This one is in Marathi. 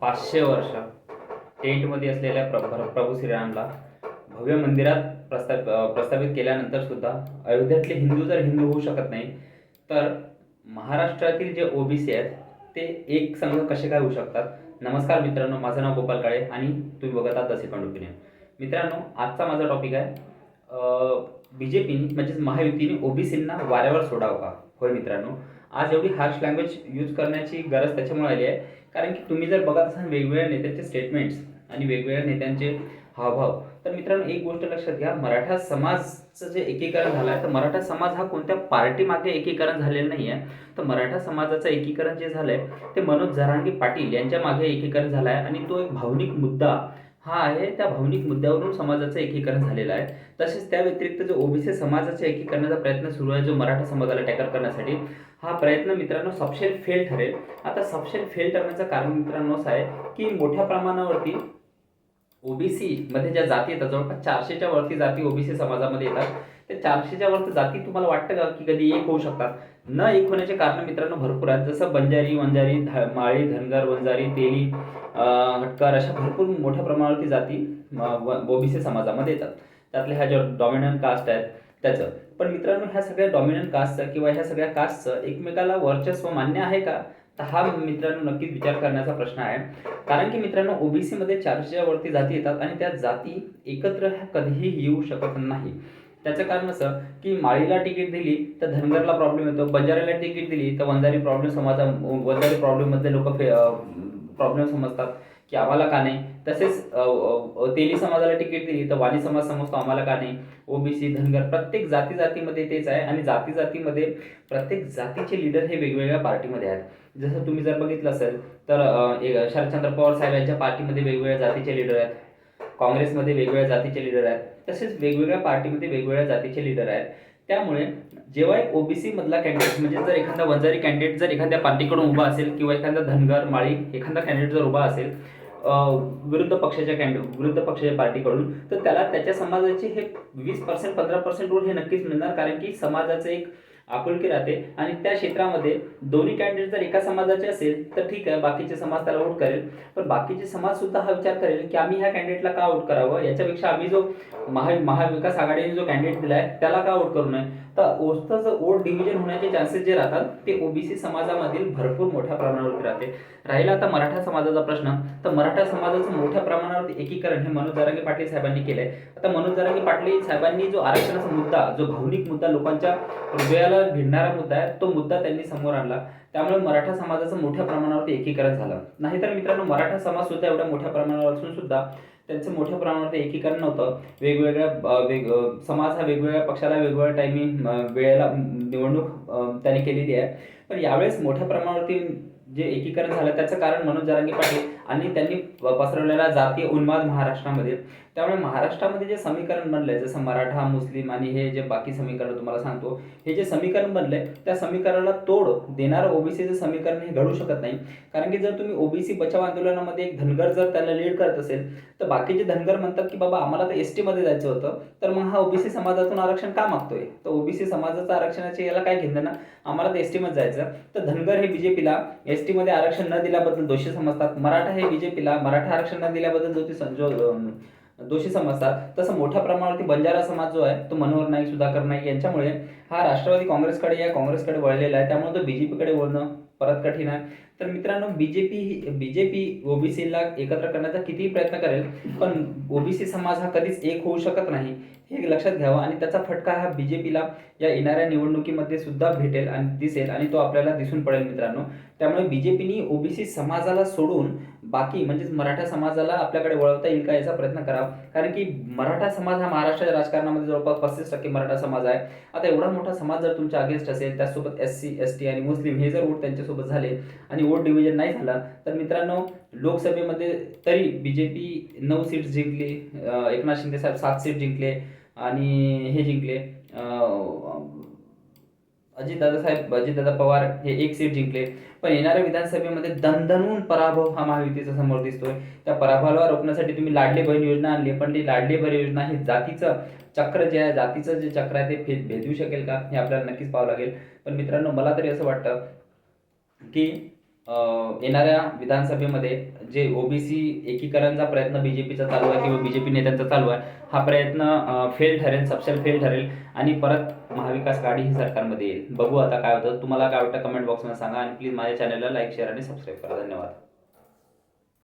पाचशे वर्ष टेंटमध्ये असलेल्या प्र प्रभू श्रीरामला भव्य मंदिरात प्रस्ताव प्रस्थापित केल्यानंतर सुद्धा अयोध्यातले हिंदू जर हिंदू होऊ शकत नाही तर महाराष्ट्रातील जे ओबीसी आहेत ते एक संघ कसे काय होऊ शकतात? नमस्कार मित्रांनो माझं नाव गोपाल काळे आणि तुम्ही बघत आहात द सेकंड ओपिनियन मित्रांनो आजचा माझा टॉपिक आहे बी जे पीने म्हणजेच महायुतीने ओबीसींना वाऱ्यावर सोडावं का? होय मित्रांनो आज एवढी हार्श लँग्वेज यूज करण्याची गरज त्याच्यामुळे आली आहे. कारण की तुम्ही जर बघत असाल वेगवेगळ्या नेत्यांचे स्टेटमेंट्स आणि वेगवेगळ्या नेत्यांचे हावभाव तर मित्रांनो एक गोष्ट लक्षात घ्या मराठा समाजचं जे एकीकरण झालं आहे तर मराठा समाज हा कोणत्या पार्टीमागे एकीकरण झालेलं नाही आहे तर मराठा समाजाचं एकीकरण जे झालं आहे ते मनोज जरांगे पाटील यांच्या मागे एकीकरण झालं आहे आणि तो एक भावनिक मुद्दा हा आहे त्या भावनिक मुद्द्यावरून समाजाचं एकीकरण झालेलं आहे. तसेच त्या व्यतिरिक्त जो ओबीसी समाजाच्या एकीकरणाचा प्रयत्न सुरू आहे जो मराठा समाजाला टॅकल करण्यासाठी हा प्रयत्न मित्रांनो सबशेल फेल ठरेल. आता सबशेल फेल ठरण्याचं कारण मित्रांनो असं आहे की मोठ्या प्रमाणावरती ओबीसी मध्ये ज्या जाती येतात जवळपास चारशेच्या वरती जाती ओबीसी समाजामध्ये येतात त्या चारशेच्या वरती जाती तुम्हाला वाटतं का की कधी एक होऊ शकतात? न एक होण्याचे कारण मित्रांनो भरपूर आहेत. जसं बंजारी वंजारी ध माळी धनगर वंजारी तेली हटकर अशा भरपूर मोठ्या प्रमाणावरती जाती ओबीसी समाजामध्ये येतात. त्यातल्या ह्या ज्या डॉमिनंट कास्ट आहेत त्याचं. पण मित्रांनो ह्या सगळ्या डॉमिनंट कास्टचं किंवा ह्या सगळ्या कास्टचं एकमेकाला वर्चस्व मान्य आहे का? तर हा मित्रांनो नक्कीच विचार करण्याचा प्रश्न आहे. कारण की मित्रांनो ओबीसी मध्ये चारशेच्या वरती जाती येतात आणि त्या जाती एकत्र कधीही येऊ शकत नाही. त्याचं कारण असं की माळीला तिकीट दिली तर धनगरला प्रॉब्लेम येतो बंजाऱ्याला तिकीट दिली तर वंजारी प्रॉब्लेम समाजा वंजारी प्रॉब्लेम लोक लोक प्रॉब्लेम समजतात. की आम्हाला का नाही? तसेच तेली समाजाला तिकीट दिली तर वाणी समाज समजतो आम्हाला का नाही? ओबीसी धनगर प्रत्येक जाती जातीमध्ये तेच आहे आणि जाती जातीमध्ये प्रत्येक जातीचे लिडर हे वेगवेगळ्या पार्टीमध्ये आहेत. जसं तुम्ही जर बघितलं असेल तर शरदचंद्र पवार साहेब यांच्या पार्टीमध्ये वेगवेगळ्या जातीचे लिडर आहेत. काँग्रेसमध्ये वेगवेगळ्या जातीचे लिडर आहेत. तसेच वेगवेगळ्या पार्टीमध्ये वेगवेगळ्या जातीचे लिडर आहेत. त्यामुळे जेव्हा एक ओबीसी मधला कॅन्डिडेट म्हणजे जर एखादा वंजारी कॅन्डिडेट जर एखाद्या पार्टीकडून उभा असेल किंवा एखादा धनगर माळी एखादा कॅन्डिडेट जर उभा असेल विरुद्ध पक्षाच्या कॅन्डिडेट विरुद्ध पक्षाच्या पार्टीकडून तर त्याला त्याच्या समाजाचे हे वीस पर्सेंट पंधरा पर्सेंट रोल हे नक्कीच मिळणार कारण की समाजाचं एक आपुलकी राहते. आणि त्या क्षेत्रामध्ये दोन्ही कॅन्डिडेट जर एका समाजाचे असेल तर ठीक आहे बाकीचे समाज त्याला आउट करेल. पण बाकीचे समाज सुद्धा हा विचार करेल की आम्ही ह्या कॅन्डिडेटला का आउट करावं? याच्यापेक्षा आम्ही जो महा महाविकास आघाडीने जो कॅन्डिडेट आहे त्याला का आउट करू नये? तर ओस्तचं वोट डिव्हिजन होण्याचे चान्सेस जे राहतात ते ओबीसी समाजामधील भरपूर मोठ्या प्रमाणावरती राहते. राहिला आता मराठा समाजाचा प्रश्न. तर मराठा समाजाचं मोठ्या प्रमाणावरती एकीकरण हे मनोज जरांगे पाटील साहेबांनी केलंय. आता मनोज जरांगे पाटील साहेबांनी जो आरक्षणाचा मुद्दा जो भावनिक मुद्दा लोकांच्या हृदयाला भिडणारा मुद्दा आहे तो मुद्दा त्यांनी समोर आणला. त्यामुळे मराठा समाजाचं मोठ्या प्रमाणावरती एकीकरण झालं. नाहीतर मित्रांनो मराठा समाज सुद्धा एवढ्या मोठ्या प्रमाणावर असून सुद्धा त्यांचं मोठ्या प्रमाणावरती एकीकरण नव्हतं. वेगवेगळ्या वेग समाज हा वेगवेगळ्या पक्षाला वेगवेगळ्या टायमिंग वेळेला निवडणूक त्यांनी केलेली आहे. पण यावेळेस मोठ्या प्रमाणावरती जे एकीकरण झालं त्याचं कारण मनोज जरांगे पाटील आणि त्यांनी पसरवलेला जातीय उन्माद महाराष्ट्रामध्ये. त्यामुळे महाराष्ट्रामध्ये जे समीकरण बनलंय जसं मराठा मुस्लिम आणि हे जे बाकी समीकरण तुम्हाला सांगतो हे जे समीकरण बनलंय त्या समीकरणाला तोड देणारं ओबीसीचं समीकरण हे घडू शकत नाही. कारण की जर तुम्ही ओबीसी बचाव आंदोलनामध्ये एक धनगर जर त्याला लीड करत असेल तर बाकीचे धनगर म्हणतात की बाबा आम्हाला तर एसमध्ये जायचं होतं तर मग हा ओबीसी समाजातून आरक्षण का मागतोय? तर ओबीसी समाजाचं आरक्षणाचे याला काय घेणं ना? आम्हाला तर एसमध्ये जायचं. तर धनगर हे बीजेपीला एसमध्ये आरक्षण न दिल्याबद्दल दोषी समजतात. मराठा हे बीजेपीला मराठा आरक्षण न दिल्याबद्दल जो ती संजो दोषी समजतात. तसं मोठ्या प्रमाणावरती बंजारा समाज जो आहे तो मनोहर नाईक सुधाकर नाईक यांच्यामुळे हा राष्ट्रवादी काँग्रेसकडे या काँग्रेसकडे वळलेला आहे. त्यामुळे तो बी जे पीकडे वळणं परत कठीण आहे. तर मित्रांनो B J P B J P ओबीसीला एकत्र करण्याचा कितीही प्रयत्न करेल पण ओबीसी समाज हा कधीच एक होऊ शकत नाही हे लक्षात घ्यावं. आणि त्याचा फटका हा बी जे पीला या येणाऱ्या निवडणुकीमध्ये सुद्धा भेटेल आणि दिसेल आणि तो आपल्याला दिसून पडेल मित्रांनो. त्यामुळे बी जे बीजेपीनी ओबीसी समाजाला सोडून बाकी म्हणजेच मराठा समाजाला आपल्याकडे वळवता येईल का याचा प्रयत्न करावा. कारण की मराठा समाज हा महाराष्ट्राच्या राजकारणामध्ये जवळपास पस्तीस टक्के मराठा समाज आहे. आता एवढा मोठा समाज जर तुमच्या अगेन्स्ट असेल त्यासोबत एस सी एस टी आणि मुस्लिम हे जर वोट त्यांच्यासोबत झाले आणि वोट डिव्हिजन नाही झाला तर मित्रांनो लोकसभेमध्ये तरी बीजेपी नऊ सीट जिंकली एकनाथ शिंदे साहेब सात सीट जिंकले आणि हे जिंकले अजितदादा साहेब अजितदादा पवार हे एक सीट जिंकले. पण येणाऱ्या विधानसभेमध्ये दणदणून पराभव हा महायुतीचा समोर दिसतोय. त्या पराभवाला रोखण्यासाठी तुम्ही लाडली बहीण योजना आणली पण ती लाडली बहीण योजना ही जातीचं चक्र जे आहे जातीचं जे चक्र आहे ते भेद भेदू शकेल का? हे आपल्याला नक्कीच पाहावं लागेल. पण मित्रांनो मला तरी असं वाटतं की येणाऱ्या विधानसभेमध्ये जे ओबीसी एकीकरणचा प्रयत्न बीजेपीचा चालू आहे किंवा बीजेपी नेत्यांचा चालू आहे हा प्रयत्न फेल ठरेल सपशेल फेल ठरेल आणि परत महाविकास आघाडी ही सरकारमध्ये येईल. बघू आता काय होतं. तुम्हाला काय वाटतं? कमेंट बॉक्समध्ये सांगा आणि प्लीज माझ्या चॅनलला लाईक शेअर आणि सबस्क्राईब करा. धन्यवाद.